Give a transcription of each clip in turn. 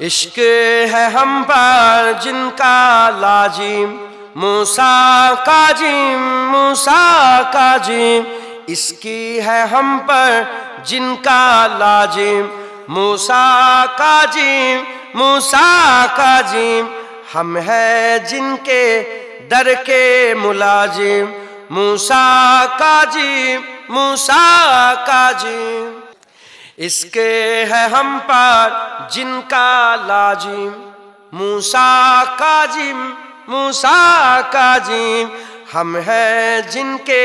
عشق ہے ہم پر جن کا لاجیم موسا کا جیم موسا کا جیم۔ اس کی ہے ہم پر جن کا لاجیم موسا کا جیم موسا کا جیم۔ ہم ہے جن کے در کے ملازم موسا کا جیم موسا کا جیم۔ اس کے ہے ہم پر جن کا لاجم موسا کا جم کاجیم کا جم۔ ہم ہیں جن کے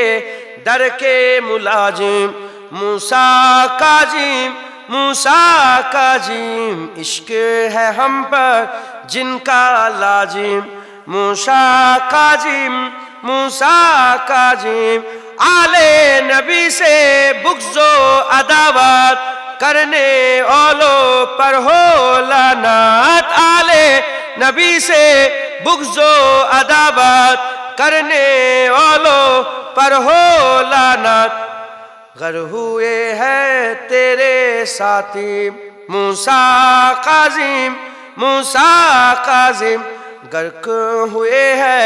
در کے ملازم موسا کا جیم موسا کا جیم عشق ہے ہم پر جن کا لاجم موسا کا جیم موسا کا جیم نبی سے بغض و عداوت کرنے اولو پر ہو لانات آلے۔ نبی سے بغض و عداوت کرنے اولو پر ہو لانات گر ہوئے ہے تیرے ساتھی۔ موسیٰ قازم موسیٰ قازم گرک ہوئے ہے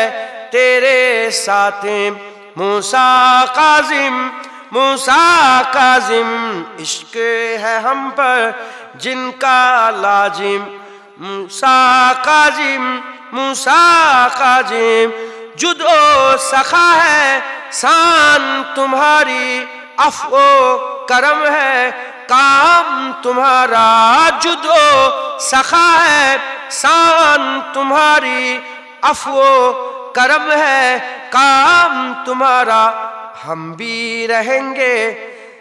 تیرے ساتھی۔ موسیٰ قازم موسا کاظم عشق ہے ہم پر، جن کا لازم موسا کاظم موسا کاظم جد و سخا ہے سان تمہاری اف و کرم ہے۔ کام تمہارا، جد و سخا ہے سان تمہاری اف و کرم ہے۔ کام تمہارا ہم بھی رہیں گے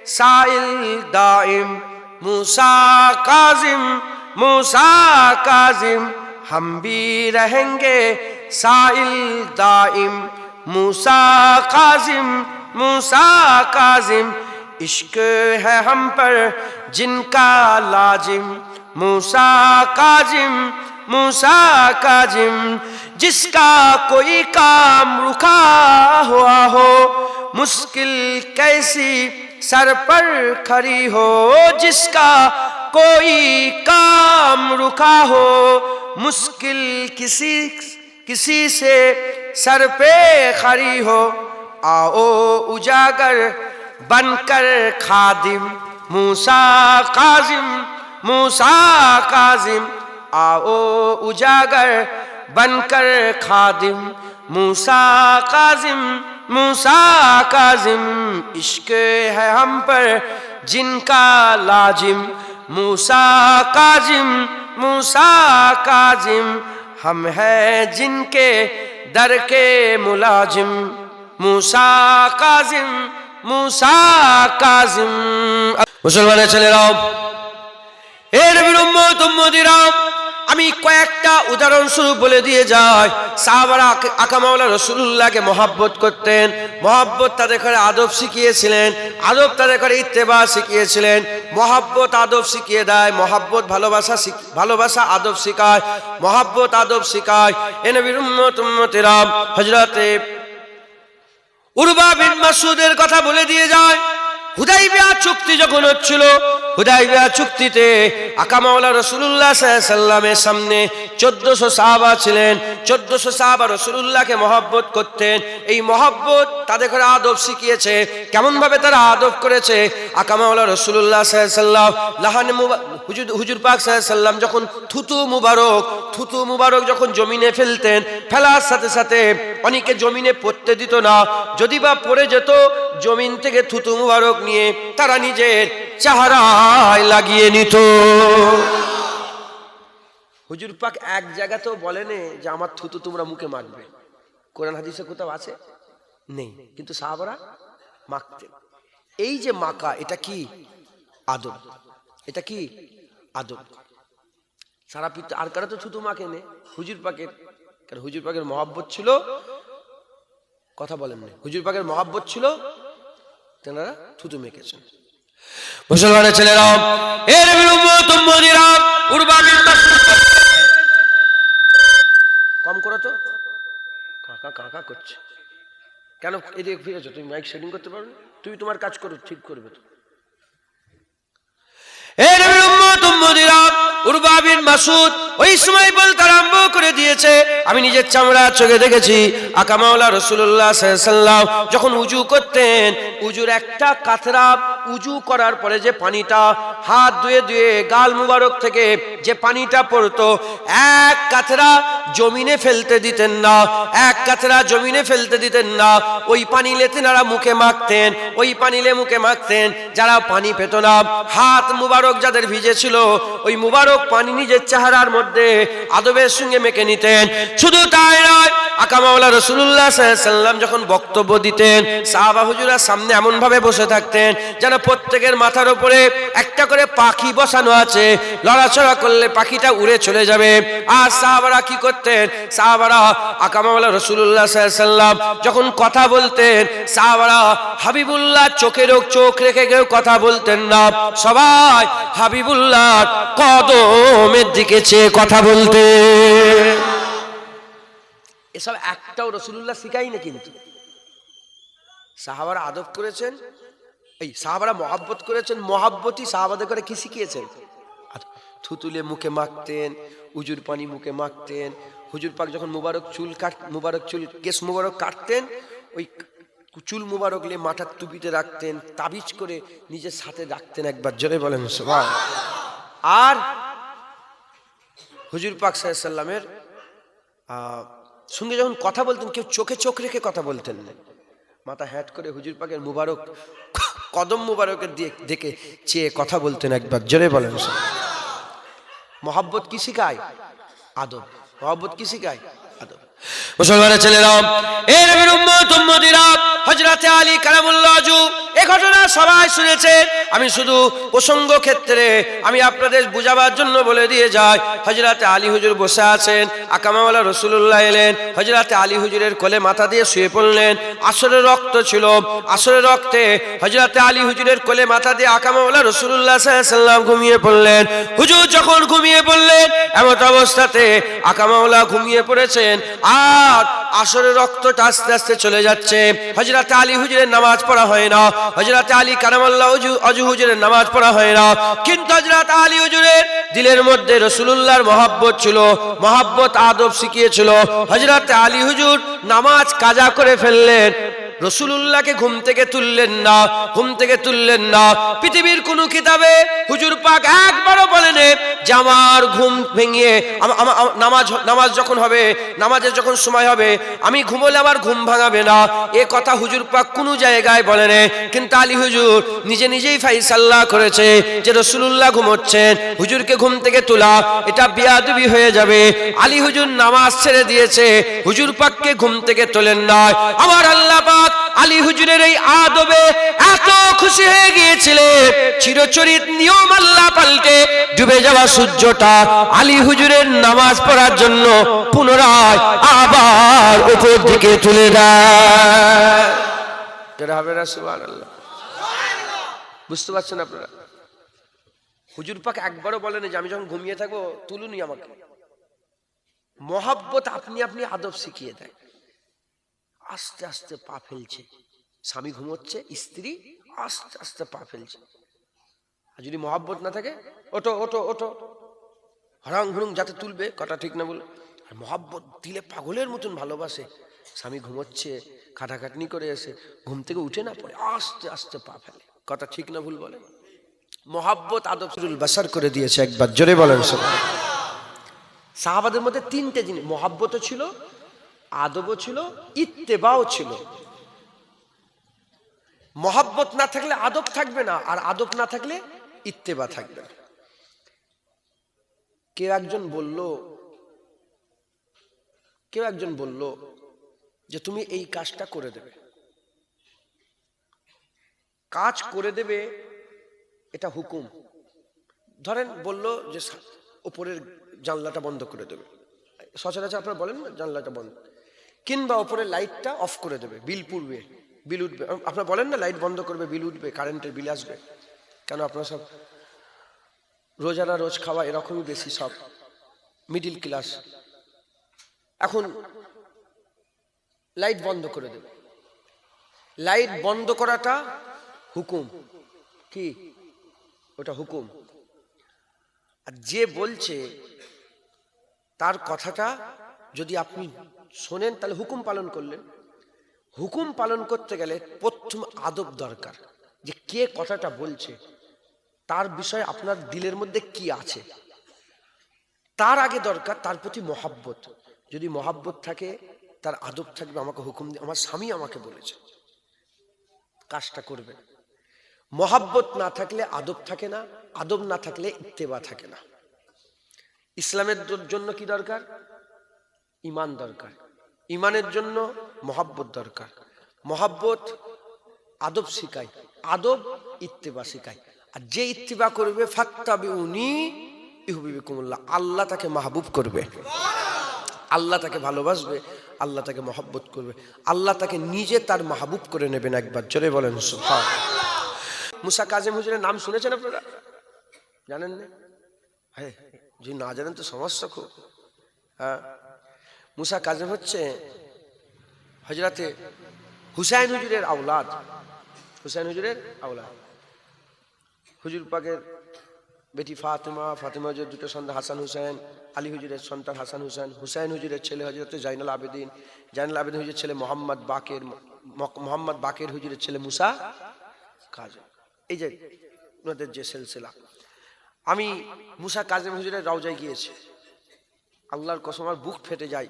سائل دائم موسا کاظم موسا کاظم۔ ہم بھی رہیں گے سائل دائم، موسیٰ کاظم موسا کاظم۔ عشق ہے ہم پر جن کا لازم موسا کاظم۔ موسا کا جم جس کا کوئی کام رکا ہوا ہو، مشکل کیسی سر پر کھڑی ہو، جس کا کوئی کام رکا ہو، مشکل کسی کسی سے سر پہ کھڑی ہو۔ آؤ اجاگر بن کر خادم موسا قاظم موسا قاظم آؤ اجاگر بن کر خادم موسا کاظم موسا کاظم، عشق ہے ہم پر جن کا لاجم۔ موسا قازم موسیٰ کاظم، ہم ہیں جن کے در کے ملازم موسا کاظم موسا کاظم۔ مسلمان چلے راؤ اے نبی رمو تم مدی رام আমি কয়েকটা উদাহরণস্বরূপ বলে দিয়ে যাই। সাহাবারা আকামাওলা রসুল্লাহকে মহাব্বত করতেন। মহাব্বত তাদের ঘরে আদব শিখিয়েছিলেন। আদব তাদের ঘরে ইত্তেবা শিখিয়েছিলেন। মহাব্বত আদব শিখিয়ে দেয়। মহাব্বত ভালোবাসা ভালোবাসা আদব শিখায়। মহাব্বত আদব শিখায়। এ নবীর উম্মত, উম্মতিরাম হজরতে উরবা বিন মাসুদের কথা বলে দিয়ে যায়। হুদাইবিয়া চুক্তি যখন হচ্ছিল হুদাইবিয়া চুক্তিতে আকামাওয়ালা রসুল্লাহ সাল্লামের সামনে চোদ্দশো সাহাবা ছিলেন। চোদ্দশো সাহাবা রসুল্লাহকে মহব্বত করতেন। এই মহব্বত তাদের ঘরে আদব শিখিয়েছে কেমন ভাবে তারা আদব করেছে? আকামাওলা রসুল্লাহ সাল্লাম লাহান হুজুর হুজুর পাক সাল্লাম যখন থুতু মুবারক থুতু মুবারক যখন জমিনে ফেলতেন, ফেলার সাথে সাথে অনেকে জমিনে পড়তে দিত না। যদি বা পড়ে যেত, জমিন থেকে থুতু মুবারক নিয়ে তারা নিজের চেহারায় লাগিয়ে নিত। হুজুর পাক এক জায়গাতেও বলেনে যে আমার থুতু তোমরা মুখে মাখবে। কোরআন হাদিসে কোথাও আছে? নেই। কিন্তু সাহাবারা মাখতেন এই যে মাকা এটা কি? আদব। এটা কি? আদব। সারা পিত আর কারা তো থুতু মাখে নে হুজুর পাকের। কারণ হুজুর পাকের মহাব্বত ছিল, কথা বলেন না হুজুর পাকের মহাব্বত ছিল, তেনারা থুতু মেখেছেন। মুসলমানের ছেলেরা এর বিরুদ্ধ উম্মতিরা উর্বাবিন কম করো তো কাকা কাকা করছে। কেন এদিকে ফিরেছো? তুমি মাইক সেটিং করতে পারো? তুমি তোমার কাজ করো, ঠিক করবে তো। ওই সময় বলতে আরম্ভ করে দিয়েছে। আমি নিজের চামড়া চোখে দেখেছি আকামাওলা রসুল্লাহ যখন উজু করতেন, উজুর একটা কাতরা উজু করার পরে যে পানিটা, হাত ধুয়ে ধুয়ে গাল মুবারক থেকে যে পানিটা পড়তো, এক কাতরা জমিনে ফেলতে দিতেন না। এক কাতরা জমিনে ফেলতে দিতেন না। ওই পানি লেতেনারা মুখে মাখতেন, ওই পানিলে মুখে মাখতেন, যারা পানি পেত না। হাত মুবারক যাদের ভিজেছিল, ওই মুবারক পানি নিজের চেহারার মধ্যে আদবের সঙ্গে মেখে নিতেন। শুধু তাই নয় আকামাওয়ালা রসুল্লাহ সাল্লাম যখন বক্তব্য দিতেন, সাহাবা হুজুরা সামনে এমন ভাবে বসে থাকতেন যেন প্রত্যেকের মাথার উপরে একটা করে পাখি বসানো আছে। লড়াচড়া করলে পাখিটা উড়ে চলে যাবে। আর সাহাবারা কি করতেন? সাহাবারা আকামাওয়ালা রসুল্লাহ সাল্লাম যখন কথা বলতেন, সাহাবারা হাবিবুল্লাহ চোখের চোখ রেখে কেউ কথা বলতেন না। সবাই হাবিবুল্লাহ কদমের দিকে চেয়ে কথা বলতে এসব একটাও রসুল্লাহ শিখাই না কিন্তু। সাহাবারা আদব করেছেন, এই সাহাবারা মহাব্বত করেছেন, মহাব্বতই সাহাবাদের করে কি শিখিয়েছেন? আর থুতুলে মুখে মাখতেন, উজুর পানি মুখে মাখতেন, হুজুর পাক যখন মুবারক চুল কাট, মুবারক চুল কেস মুবারক কাটতেন, ওই চুল মুবারক নিয়ে মাথার টুপিতে রাখতেন, তাবিজ করে নিজের সাথে রাখতেন একবার, জোরে বলেন সবাই আর হুজুর পাক সাল্লামের সঙ্গে যখন কথা বলতেন, কেউ চোখে চোখ রেখে কথা বলতেন না। মাথা হ্যাট করে হুজুর পাকের মুবারক, কদম মুবারকের দিয়ে দেখে চেয়ে কথা বলতেন একবার। জোরে বলেন। মহাব্বত কি শিখায়? আদব। মহাব্বত কি শিখায়? আদব। মুসলমানের ছেলেরা এ নবীর উম্মত, উম্মতিরা, হযরতে আলী কালামুল্লাহ এই ঘটনা সবাই শুনেছেন আমি শুধু প্রসঙ্গ ক্ষেত্রে আমি আপনাদের বুঝাবার জন্য বলে দিয়ে যাই। হযরতে আলী হুজুর বসে আছেন, আকামাওয়ালা রসুল্লাহ এলেন, হযরতে আলী হুজুরের কোলে মাথা দিয়ে শুয়ে পড়লেন। আসরের রক্ত ছিল, আসরের রক্তে হযরতে আলী হুজুরের কোলে মাথা দিয়ে আকামাওয়ালা রসুল্লাহ সাল্লাম ঘুমিয়ে পড়লেন। হুজুর যখন ঘুমিয়ে পড়লেন, এমন অবস্থাতে আকামাওয়ালা ঘুমিয়ে পড়েছেন আর আসরের রক্তটা আস্তে আস্তে চলে যাচ্ছে। হজরত আলী হুজুরের নামাজ পড়া হয় না। হজরত আলী কারামাল্লাহ অজু হুজুরের নামাজ পড়া হয় না। কিন্তু হজরত আলী হুজুরের দিলের মধ্যে রসুলুল্লাহর মহাব্বত ছিল, মহাব্বত আদব শিখিয়েছিল। হজরত আলী হুজুর নামাজ কাজা করে ফেললেন। রসুলুল্লাহকে ঘুম থেকে তুললেন না, ঘুম থেকে তুললেন না। পৃথিবীর কোনো কিতাবে হুজুর পাক একবারও যে আমার ঘুম ভেঙিয়ে নামাজ নামাজ যখন হবে, নামাজের যখন সময় হবে, আমি ঘুমোলে আমার ঘুম ভাঙাবে না। এ কথা হুজুর পাক কোনো জায়গায় বলেন কিন্তু আলী হুজুর নিজে নিজেই ফাইসাল্লাহ করেছে যে রসুলুল্লাহ ঘুমোচ্ছেন। হুজুরকে ঘুম থেকে তোলা, এটা বিয়াদবি হয়ে যাবে। আলী হুজুর নামাজ ছেড়ে দিয়েছে। হুজুর পাককে ঘুম থেকে তোলেন নয় আমার আল্লাহ পাক আলী হুজুরের এই আদবে এত খুশি হয়ে গিয়েছিলেন চিরচরিত নিয়ম আল্লাহ পাল্টে ডুবে যাওয়া সূর্যটা আলী হুজুরের নামাজ পড়ার জন্য পুনরায় আবার উপর দিকে তুলে দেয়। বুঝতে পারছেন আপনারা? হুজুর পাক একবারও বলেন যে আমি যখন ঘুমিয়ে থাকব, তুলুনি আমাকে। মহাব্বত আপনি আপনি আদব শিখিয়ে দেয় আস্তে আস্তে পা ফেলছে। স্বামী ঘুমোচ্ছে, স্ত্রী আস্তে আস্তে পা ফেলছে। আর যদি মহাব্বত না থাকে ওটো ওটো ওটো হরাং হুরুং যাতে তুলবে, কথা ঠিক না বল। আর মহাব্বত দিলে পাগলের মতন ভালোবাসে। স্বামী ঘুমোচ্ছে, খাটাখাটনি করে এসে ঘুম থেকে উঠে না পড়ে, আস্তে আস্তে পা ফেলে। কথা ঠিক না ভুল বলে। মহাব্বত আদব সুরুল বাসার করে দিয়েছে একবার। জোরে বলেন সাহাবাদের মধ্যে তিনটে জিনিস, মহাব্বতও ছিল আদবও ছিল, ইত্তেবাও ছিল। মহাব্বত না থাকলে আদব থাকবে না, আর আদব না থাকলে ইত্তেবা থাকবে না। কেউ একজন বলল, কেউ একজন বলল যে, তুমি এই কাজটা করে দেবে। কাজ করে দেবে, এটা হুকুম। ধরেন বলল যে ওপরের জানলাটা বন্ধ করে দেবে। সচরাচর আপনারা বলেন না, জানলাটা বন্ধ। কিংবা ওপরের লাইটটা অফ করে দেবে, বিল পুড়বে, বিল উঠবে। আপনারা বলেন না লাইট বন্ধ করবে, বিল উঠবে, কারেন্টের বিল আসবে। কেন আপনারা সব রোজানা রোজ খাওয়া এরকমই বেশি সব মিডিল ক্লাস এখন লাইট বন্ধ করে দেবে। লাইট বন্ধ করাটা হুকুম। কি? ওটা হুকুম। আর যে বলছে, তার কথাটা যদি আপনি শোনেন, তাহলে হুকুম পালন করলেন। হুকুম পালন করতে গেলে প্রথম আদব দরকার যে কে কথাটা বলছে, তার বিষয়ে আপনার দিলের মধ্যে কি আছে। তার আগে দরকার তার প্রতি মহাব্বত। যদি মহাব্বত থাকে, তার আদব থাকবে, আমাকে হুকুম আমার স্বামী আমাকে বলেছে। কাজটা করবে মহাব্বত না থাকলে আদব থাকে না, আদব না থাকলে ইত্তেবা থাকে না। ইসলামের জন্য কি দরকার? ইমান দরকার। ইমানের জন্য মহাব্বত দরকার। মহাব্বত আদব শিখায়, আদব ইত্তেবা শিখায়। আর যে ইত্তেবা করবে ফাত্তাবি উনি ইহুবিকুমুল্লাহ আল্লাহ তাকে মাহবুব করবে। আল্লাহ তাকে ভালোবাসবে, আল্লাহ তাকে মহব্বত করবে। আল্লাহ তাকে নিজে তার মাহবুব করে নেবেন একবার। জোরে বলেন সুফা মুসা কাজেম হুজুরের নাম শুনেছেন আপনারা? জানেন না হ্যাঁ যদি না জানেন তো সমস্যা খুব। হ্যাঁ মুসা কাজেম হচ্ছে হজরতে হুসাইন হুজুরের আওলাদ। হুসাইন হুজুরের আওলাদ। হুজুর পাকের বেটি ফাতেমা ফাতেমা হুজুর দুটো সন্তান হাসান হুসেন আলী হুজুরের সন্তান হাসান হুসেন হুসাইন হুজুরের ছেলে হজরত জাইনাল আবেদিন জাইনাল আবেদিন হুজুরের ছেলে মোহাম্মদ বাকের মোহাম্মদ বাকের হুজুরের ছেলে মুসা কাজেম। এই যে ওনাদের যে সিলসিলা। আমি মুসা কাজেম হুজুরের রওজায় গিয়েছি। আল্লাহর কসম আমার বুক ফেটে যায়।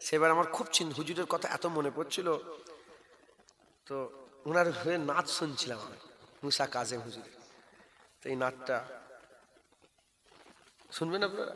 সেবার আমার খুব চিন হুজুরের কথা এত মনে পড়ছিল। তো ওনার হয়ে নাচ শুনছিলাম আমি, মুসা কাজে হুজুরের। তো এই নাচটা শুনবেন আপনারা?